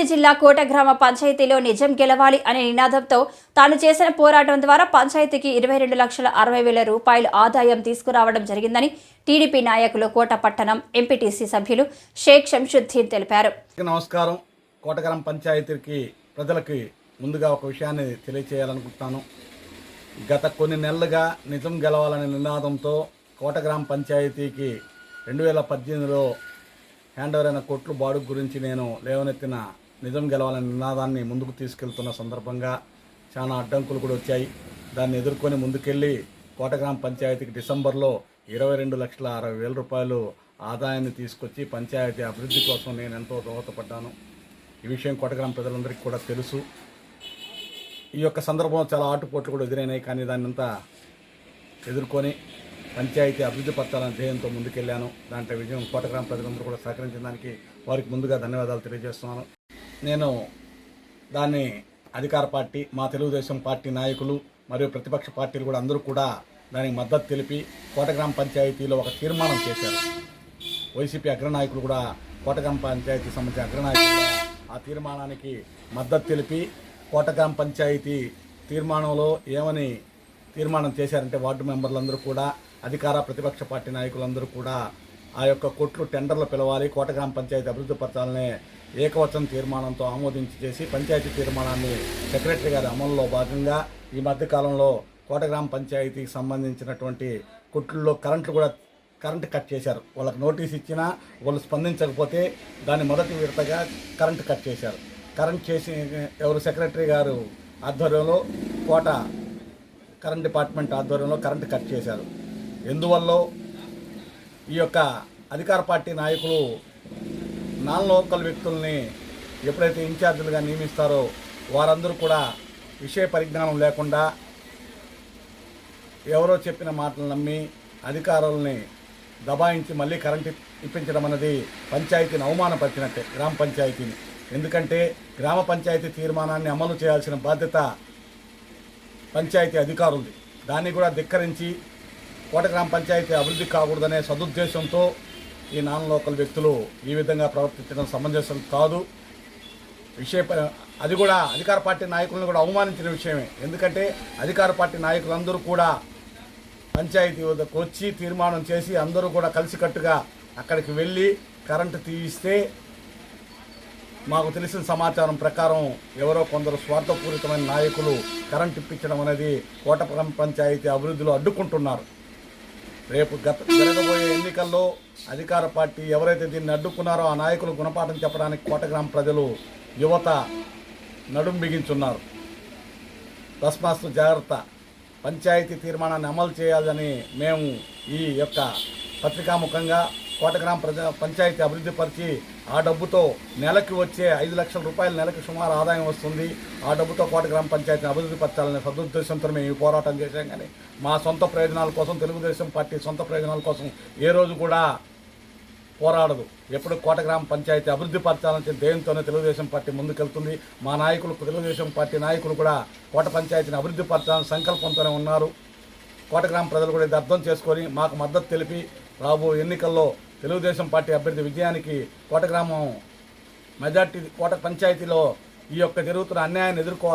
రంగారెడ్డి జిల్లా కోట గ్రామ పంచాయతీలో నిజం గెలవాలి అనే నినాదంతో తాను చేసిన పోరాటం ద్వారా పంచాయతీకి ఇరవై రెండు లక్షల అరవై వేల రూపాయలు ఆదాయం తీసుకురావడం జరిగిందని టీడీపీ నాయకులు కోట పట్టణం ఎంపీటీసీ సభ్యులు షేక్ షంషుద్దీన్ తెలిపారు. నమస్కారం. కోటగ్రామ పంచాయతీకి ప్రజలకి ముందుగా ఒక విషయాన్ని తెలియచేయాలనుకుంటున్నాను. గత కొన్ని నెలలుగా నిజం గెలవాలనే నినాదంతో కోటగ్రామ పంచాయతీకి రెండు వేల పద్దెనిమిదిలో హ్యాండ్ ఓవర్ అయిన కోట్లు బాడుగు గురించి నేను లేవనెత్తిన నిజం గెలవాలనే నినాదాన్ని ముందుకు తీసుకెళ్తున్న సందర్భంగా చాలా అడ్డంకులు కూడా వచ్చాయి. దాన్ని ఎదుర్కొని ముందుకెళ్ళి కోటగ్రామ పంచాయతీకి డిసెంబర్లో ఇరవై రెండు లక్షల అరవై వేల రూపాయలు ఆదాయాన్ని తీసుకొచ్చి పంచాయతీ అభివృద్ధి కోసం నేను ఎంతో దోహదపడ్డాను. ఈ విషయం కోటగ్రామ ప్రజలందరికీ కూడా తెలుసు. ఈ యొక్క సందర్భంలో చాలా ఆటుపోట్లు కూడా ఎదురైనాయి. కానీ దాన్ని అంతా ఎదుర్కొని పంచాయతీ అభివృద్ధి పరచాలనే ధ్యేయంతో ముందుకెళ్ళాను. దాంట్లో విజయం కోటగ్రామ ప్రజలందరూ కూడా సహకరించిన దానికి వారికి ముందుగా ధన్యవాదాలు తెలియజేస్తున్నాను. నేను దాన్ని అధికార పార్టీ మా తెలుగుదేశం పార్టీ నాయకులు మరియు ప్రతిపక్ష పార్టీలు కూడా అందరూ కూడా దానికి మద్దతు తెలిపి కోటగ్రామ పంచాయతీలో ఒక తీర్మానం చేశారు. వైసీపీ అగ్రనాయకులు కూడా కోటగ్రామ పంచాయతీ సంబంధించిన అగ్రనాయకులు కూడా ఆ తీర్మానానికి మద్దతు తెలిపి కోటగ్రామ పంచాయతీ తీర్మానంలో ఏమని తీర్మానం చేశారంటే వార్డు మెంబర్లందరూ కూడా అధికార ప్రతిపక్ష పార్టీ నాయకులందరూ కూడా ఆ యొక్క కొట్లు టెండర్లు పిలవాలి కోటగ్రామ పంచాయతీ అభివృద్ధి పరచాలనే ఏకవచన తీర్మానంతో ఆమోదించి చేసి పంచాయతీ తీర్మానాన్ని సెక్రటరీ గారి అమలులో భాగంగా ఈ మధ్యకాలంలో కోటగ్రామ పంచాయతీకి సంబంధించినటువంటి కొట్లలో కరెంట్లు కూడా కరెంట్ కట్ చేశారు. వాళ్ళకి నోటీస్ ఇచ్చినా వాళ్ళు స్పందించకపోతే దాని మొదటి విడతగా కరెంట్ కట్ చేశారు. కరెంట్ చేసి ఎవరు సెక్రటరీ గారు ఆధ్వర్యంలో కోట కరెంట్ డిపార్ట్మెంట్ ఆధ్వర్యంలో కరెంట్ కట్ చేశారు. ఎందువల్ల ఈ యొక్క అధికార పార్టీ నాయకులు నాన్ లోకల్ వ్యక్తుల్ని ఎప్పుడైతే ఇన్ఛార్జీలుగా నియమిస్తారో వారందరూ కూడా విషయ పరిజ్ఞానం లేకుండా ఎవరో చెప్పిన మాటలు నమ్మి అధికారుల్ని దబాయించి మళ్ళీ కరెంట్ ఇప్పించడం అనేది పంచాయతీని అవమానపరిచినట్టే గ్రామ పంచాయతీని. ఎందుకంటే గ్రామ పంచాయతీ తీర్మానాన్ని అమలు చేయాల్సిన బాధ్యత పంచాయతీ అధికారులది. దాన్ని కూడా ధిక్కరించి కోట గ్రామ పంచాయతీ అభివృద్ధి కాకూడదనే సదుద్దేశంతో ఈ నాన్ లోకల్ వ్యక్తులు ఈ విధంగా ప్రవర్తించడం సమంజసం కాదు. విషయ అది కూడా అధికార పార్టీ నాయకులను కూడా అవమానించిన విషయమే. ఎందుకంటే అధికార పార్టీ నాయకులందరూ కూడా పంచాయతీ వద్దకు వచ్చి తీర్మానం చేసి అందరూ కూడా కలిసికట్టుగా అక్కడికి వెళ్ళి కరెంటు తీయిస్తే మాకు తెలిసిన సమాచారం ప్రకారం ఎవరో కొందరు స్వార్థపూరితమైన నాయకులు కరెంట్ ఇప్పించడం అనేది కోటపురం పంచాయతీ అభివృద్ధిలో అడ్డుకుంటున్నారు. రేపు గత జరగబోయే ఎన్నికల్లో అధికార పార్టీ ఎవరైతే దీన్ని అడ్డుకున్నారో ఆ నాయకులు గుణపాఠం చెప్పడానికి కోటగ్రామ ప్రజలు యువత నడుం బిగించున్నారు. తస్మాస్తు జాగ్రత్త. పంచాయతీ తీర్మానాన్ని అమలు చేయాలని మేము ఈ యొక్క పత్రికాముఖంగా కోటగ్రామ ప్రజా పంచాయతీ అభివృద్ధి పరిచి ఆ డబ్బుతో నెలకి వచ్చే ఐదు లక్షల రూపాయల నెలకి సుమారు ఆదాయం వస్తుంది. ఆ డబ్బుతో కోటగ్రామ పంచాయతీని అభివృద్ధి పరచాలనే సదుద్దేశంతో మేము ఈ పోరాటం చేశాం. కానీ మా సొంత ప్రయోజనాల కోసం తెలుగుదేశం పార్టీ సొంత ప్రయోజనాల కోసం ఏ రోజు కూడా పోరాడదు. ఎప్పుడు కోటగ్రామ పంచాయతీ అభివృద్ధి పరచాలని దేనితోనే తెలుగుదేశం పార్టీ ముందుకెళ్తుంది. మా నాయకులు తెలుగుదేశం పార్టీ నాయకులు కూడా కోట పంచాయతీని అభివృద్ధి పరచాలని సంకల్పంతోనే ఉన్నారు. కోటగ్రామ ప్రజలు కూడా ఇది అర్థం చేసుకొని మాకు మద్దతు తెలిపి రాబో ఎన్నికల్లో తెలుగుదేశం పార్టీ అభ్యర్థి విజయానికి కోట గ్రామం మెజార్టీ కోట పంచాయతీలో ఈ యొక్క జరుగుతున్న అన్యాయాన్ని ఎదుర్కోవాలి